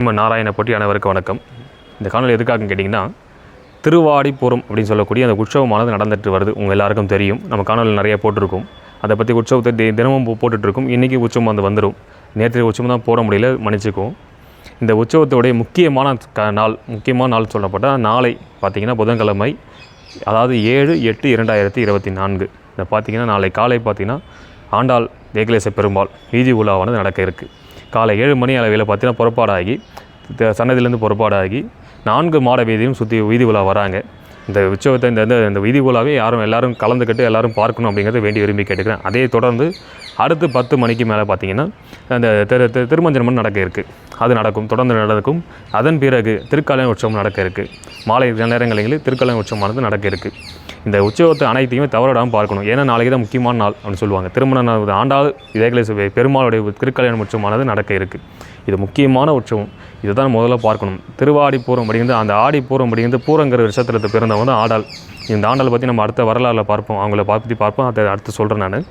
நம்ம நாராயண போட்டி அனைவருக்கு வணக்கம். இந்த காணொலி எதுக்காக கேட்டிங்கன்னா திருவாடிப்புறம் அப்படின்னு சொல்லக்கூடிய அந்த உற்சவமானது நடந்துட்டு வருது. உங்கள் எல்லாருக்கும் தெரியும். நம்ம காணொலி நிறைய போட்டிருக்கோம். அதை பற்றி உற்சவத்தை தி- தினமும் போட்டுட்ருக்கோம். இன்றைக்கி உற்சவம் வந்து வந்துடும் நேற்று உற்சவம் தான் போட முடியல மன்னிச்சுக்குவோம். இந்த உற்சவத்துடைய முக்கியமான க நாள் முக்கியமான நாள் சொல்லப்பட்டால் நாளை பார்த்தீங்கன்னா புதன்கிழமை அதாவது ஏழு எட்டு இரண்டாயிரத்தி இருபத்தி நான்கு. இதை பார்த்தீங்கன்னா நாளை காலை பார்த்திங்கன்னா ஆண்டாள் ஏகலேச பெருமாள் வீதி உலாவானது நடக்க இருக்குது காலை ஏழு மணி அளவில் பார்த்தீங்கன்னா புறப்பாடாகி சன்னதிலேருந்து புறப்பாடாகி நான்கு மாட வீதியும் சுற்றி வீதி உலா வராங்க. இந்த உற்சவத்தை இந்த இந்த- வீதி உலாவே யாரும் எல்லாரும் கலந்துக்கிட்டு எல்லாரும் பார்க்கணும் அப்படிங்கிறத வேண்டி விரும்பி கேட்டுக்கிறேன். அதே தொடர்ந்து அடுத்து பத்து மணிக்கு மேலே பார்த்தீங்கன்னா அந்த திரு திரு- திருமஞ்சனமன் நடக்க இருக்குது அது நடக்கும். தொடர்ந்து நடக்கும். அதன் பிறகு திருக்கல்யாண உற்சவம் நடக்க இருக்குது மாலை நேரங்களில் திருக்கல்யாண உற்சவமானது நடக்க இருக்குது இந்த உற்சவத்தை அனைத்தையுமே தவறிடாமல் பார்க்கணும். ஏன்னா நாளைக்கு தான் முக்கியமான நாள் அப்படின்னு சொல்லுவாங்க. திருமண நாள் ஆண்டாள் இதேகலேச பெருமாளுடைய திருக்கல்யாணம் உற்சவமானது நடக்க இருக்குது இது முக்கியமான உற்சவம். இதுதான் முதல்ல பார்க்கணும். திருவாடி பூரம் அப்படிங்கிறது அந்த ஆடி பூரம் அப்படிங்கிறது பூரங்கிற நட்சத்திரத்தை பிறந்தவங்க தான் ஆடாள் இந்த ஆண்டாளை பற்றி நம்ம அடுத்த வரலாறில் பார்ப்போம். அவங்கள பற்றி பார்ப்போம். அதை அடுத்து சொல்கிறேன் நான்.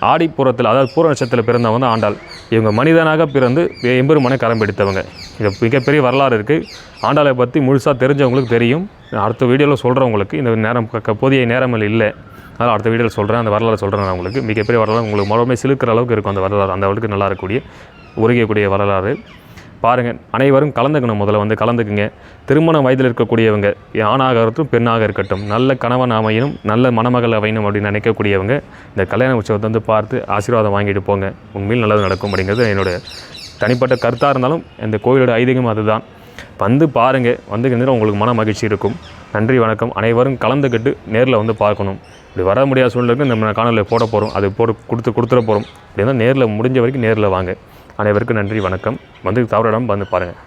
ஆடிப்புறத்தில் அதாவது பூர நட்சத்திரத்தில் பிறந்தவங்க தான் ஆண்டாள். இவங்க மனிதனாக பிறந்து எம்பெருமனை கரம் பிடித்தவங்க. இது மிகப்பெரிய வரலாறு இருக்குது ஆண்டாளை பற்றி முழுசாக தெரிஞ்சவங்களுக்கு தெரியும். அடுத்த வீடியோவில் சொல்கிறவங்களுக்கு இந்த நேரம் க- போதிய நேரங்கள் இல்லை. அதனால் அடுத்த வீடியோவில் சொல்கிறேன் அந்த வரலாறு சொல்கிறேன் நான் உங்களுக்கு. மிகப்பெரிய வரலாறு உங்களுக்கு மறுபடியும் சிலுக்கிற அளவுக்கு இருக்கும் அந்த வரலாறு. அந்த அளவுக்கு நல்லா இருக்கக்கூடிய உருகக்கூடிய வரலாறு. பாருங்கள் அனைவரும் கலந்துக்கணும் முதல்ல வந்து கலந்துக்குங்க. திருமண வயதில் இருக்கக்கூடியவங்க ஆணாக இருக்கட்டும் பெண்ணாக இருக்கட்டும் நல்ல கணவன் அமையணும் நல்ல மணமகள் அமையணும் அப்படின்னு நினைக்கக்கூடியவங்க இந்த கல்யாண உற்சவத்தை வந்து பார்த்து ஆசீர்வாதம் வாங்கிட்டு போங்க. உண்மையில் நல்லது நடக்கும் அப்படிங்கிறது என்னோட தனிப்பட்ட கருத்தாக இருந்தாலும் இந்த கோயிலோட ஐதீகம் அதுதான். வந்து பாருங்கள் வந்து உங்களுக்கு மன மகிழ்ச்சி இருக்கும். நன்றி வணக்கம். அனைவரும் கலந்துக்கிட்டு நேரில் வந்து பார்க்கணும். இப்படி வர முடியாத சூழ்நிலைக்கு நம்ம காணொலியில் போட போகிறோம் அது போட்டு கொடுத்து கொடுத்துட போகிறோம் அப்படின்னா நேரில் முடிஞ்ச வரைக்கும் நேரில் வாங்க. அனைவருக்கும் நன்றி வணக்கம். வந்து தவறிடம் வந்து பாருங்கள்